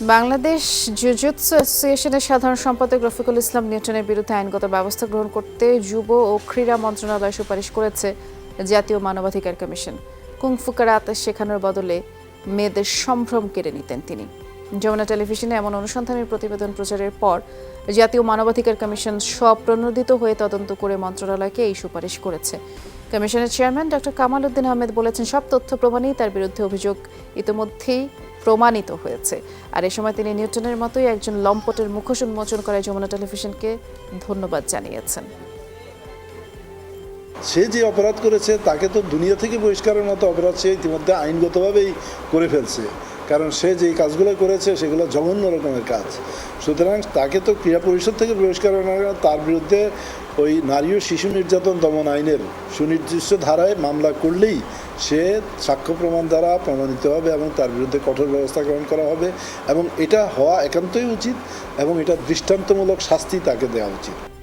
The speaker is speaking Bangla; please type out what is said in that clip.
বাংলাদেশ জুজুৎসু অ্যাসোসিয়েশনের সাধারণ সম্পাদক রফিকুল ইসলাম নিউটনের বিরুদ্ধে আইনগত ব্যবস্থা গ্রহণ করতে যুব ও ক্রীড়া মন্ত্রণালয় সুপারিশ করেছে জাতীয় মানবাধিকার কমিশন। কুংফুকার আতে শেখানোর বদলে মেয়েদের সম্ভ্রম কেড়ে নিতেন তিনি। যমুনা টেলিভিশনে এমন অনুসন্ধানের প্রতিবেদন প্রচারের পর জাতীয় মানবাধিকার কমিশন স্বপ্রণোদিত হয়ে তদন্ত করে মন্ত্রণালয়কে এই সুপারিশ করেছে। কমিশনের চেয়ারম্যান ডক্টর কামাল উদ্দিন আহমেদ বলেছেন, সব তথ্য প্রমাণেই তার বিরুদ্ধে অভিযোগ ইতিমধ্যেই প্রমাণিত হয়েছে। আর এ সময় তিনি নিউটনের মতোই একজন লম্পটের মুখোশ উন্মোচন করায় যমুনা টেলিভিশনকে ধন্যবাদ জানিয়েছেন। সে যে অপরাধ করেছে, তাকে তো দুনিয়া থেকে বহিষ্কারের মতো অপরাধ সে ইতিমধ্যে আইনগতভাবেই করে ফেলছে। কারণ সে যেই কাজগুলো করেছে, সেগুলো জঘন্য রকমের কাজ। সুতরাং তাকে তো ক্রীড়া পরিষদ থেকে বহিষ্কার তার বিরুদ্ধে ওই নারী ও শিশু নির্যাতন দমন আইনের সুনির্দিষ্ট ধারায় মামলা করলেই সে সাক্ষ্য প্রমাণ দ্বারা প্রমাণিত হবে এবং তার বিরুদ্ধে কঠোর ব্যবস্থা গ্রহণ করা হবে এবং এটা হওয়া একান্তই উচিত এবং এটা দৃষ্টান্তমূলক শাস্তি তাকে দেওয়া উচিত।